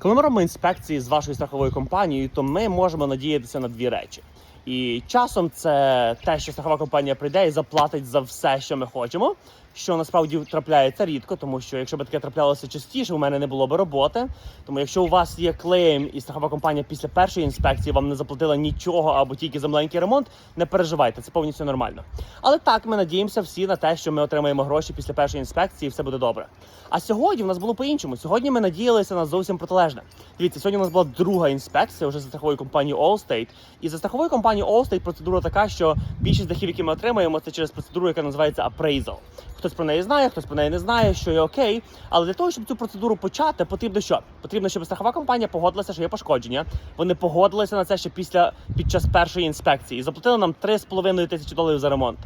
Коли ми робимо інспекції з вашою страховою компанією, то ми можемо надіятися на дві речі. І часом це те, що страхова компанія прийде і заплатить за все, що ми хочемо. Що насправді трапляється рідко, тому що якщо б таке траплялося частіше, у мене не було б роботи. Тому якщо у вас є клейм і страхова компанія після першої інспекції вам не заплатила нічого або тільки за маленький ремонт, не переживайте, це повністю нормально. Але так ми надіємося всі на те, що ми отримаємо гроші після першої інспекції, і все буде добре. А сьогодні в нас було по-іншому. Сьогодні ми надіялися на зовсім протилежне. Дивіться, сьогодні у нас була друга інспекція вже за страховою компанією Allstate. І за страховою компанією Allstate процедура така, що більшість дахів, які ми отримаємо, це через процедуру, яка називається appraisal. Хтось про неї знає, хтось про неї не знає, що є окей. Але для того, щоб цю процедуру почати, потрібно що? Потрібно, щоб страхова компанія погодилася, що є пошкодження. Вони погодилися на це ще після під час першої інспекції і заплатили нам 3,5 тисячі доларів за ремонт.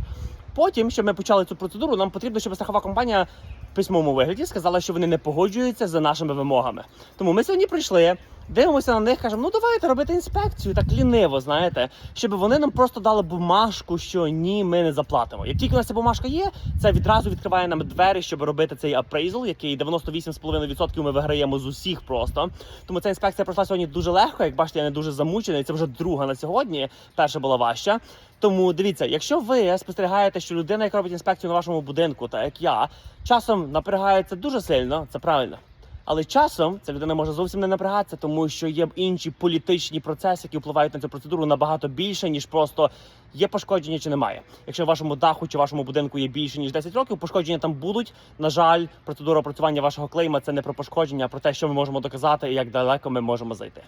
Потім, щоб ми почали цю процедуру, нам потрібно, щоб страхова компанія в письмовому вигляді сказала, що вони не погоджуються за нашими вимогами. Тому ми сьогодні прийшли, дивимося на них, кажемо, ну давайте робити інспекцію, так ліниво, знаєте, щоб вони нам просто дали бумажку, що ні, ми не заплатимо. Як тільки у нас ця бумажка є, це відразу відкриває нам двері, щоб робити цей appraisal, який 98,5% ми виграємо з усіх просто. Тому ця інспекція пройшла сьогодні дуже легко. Як бачите, я не дуже замучений. Це вже друга на сьогодні. Перша була важча. Тому дивіться, якщо ви спостерігаєте, що людина, яка робить інспекцію на вашому будинку, так як я, часом напрягається дуже сильно, це правильно. Але часом ця людина може зовсім не напрягатися, тому що є інші політичні процеси, які впливають на цю процедуру набагато більше, ніж просто є пошкодження чи немає. Якщо в вашому даху чи вашому будинку є більше ніж 10 років, пошкодження там будуть. На жаль, процедура опрацювання вашого клейма це не про пошкодження, а про те, що ми можемо доказати і як далеко ми можемо зайти.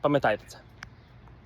Пам'ятайте це.